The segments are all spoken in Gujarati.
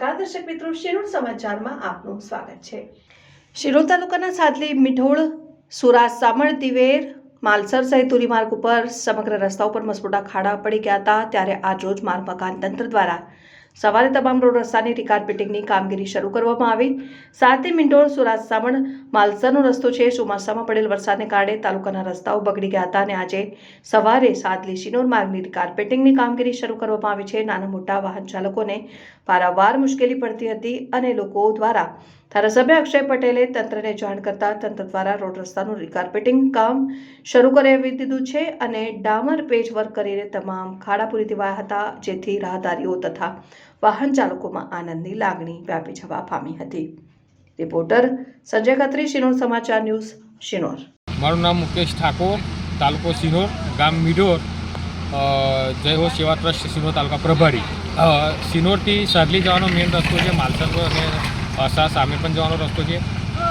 નમસ્કાર, દર્શક મિત્રો, શિરોડ સમાચારમાં આપનું સ્વાગત છે. શિરોડ તાલુકાના સાદલી, મીઠોળ સુરાજ સામળ, દિવેર, માલસર સહિત ધોરીમાર્ગ ઉપર સમગ્ર રસ્તા ઉપર મસમોટા ખાડા પડી ગયા હતા. ત્યારે આ રોજ માર્ગ મકાન તંત્ર દ્વારા સવારે તમામ રોડ રસ્તાની રિકાર્પેટિંગની કામગીરી શરૂ કરવામાં આવી. સાથે મીંઢોળ સુરાજ સામણ, માલસરનો રસ્તો છે. ચોમાસામાં પડેલ વરસાદને કારણે તાલુકાના રસ્તાઓ બગડી ગયા હતા અને આજે સવારે સાદલી શિનોર માર્ગની રિકાર્પેટિંગની કામગીરી શરૂ કરવામાં આવી છે. નાના મોટા વાહન ચાલકોને વારંવાર મુશ્કેલી પડતી હતી અને લોકો દ્વારા ધારાસભ્ય અક્ષય પટેલે તંત્રને જાણ કરતા તંત્ર દ્વારા રોડ રસ્તાનું રિકાર્પેટિંગ કામ શરૂ કરાવી દીધું છે અને ડામર પેજ વર્ક કરીને તમામ ખાડા પૂરી દેવાયા હતા, જેથી રાહદારીઓ તથા વાહન ચાલકોમાં આનંદની લાગણી વ્યાપી જવા પામી હતી. રિપોર્ટર સંજય ખત્રી, શિનોર સમાચાર ન્યૂઝ શિનોર. મારું નામ મુકેશ ઠાકોર, તાલુકો સિનોર ગામ મીઢોર. જય હો સેવા ટ્રસ્ટ સિનોર તાલુકા પ્રભારી. સિનોરથી સાદલી જવાનો મેઇન રસ્તો છે માલસર અને અસા સામે પણ જવાનો રસ્તો છે.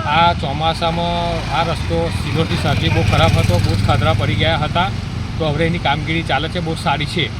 આ ચોમાસામાં આ રસ્તો સિલોરથી સાદલી બહુ ખરાબ હતો, બહુ જ ખાધરા પડી ગયા હતા. તો હવે એની કામગીરી ચાલે છે, બહુ સારી છે.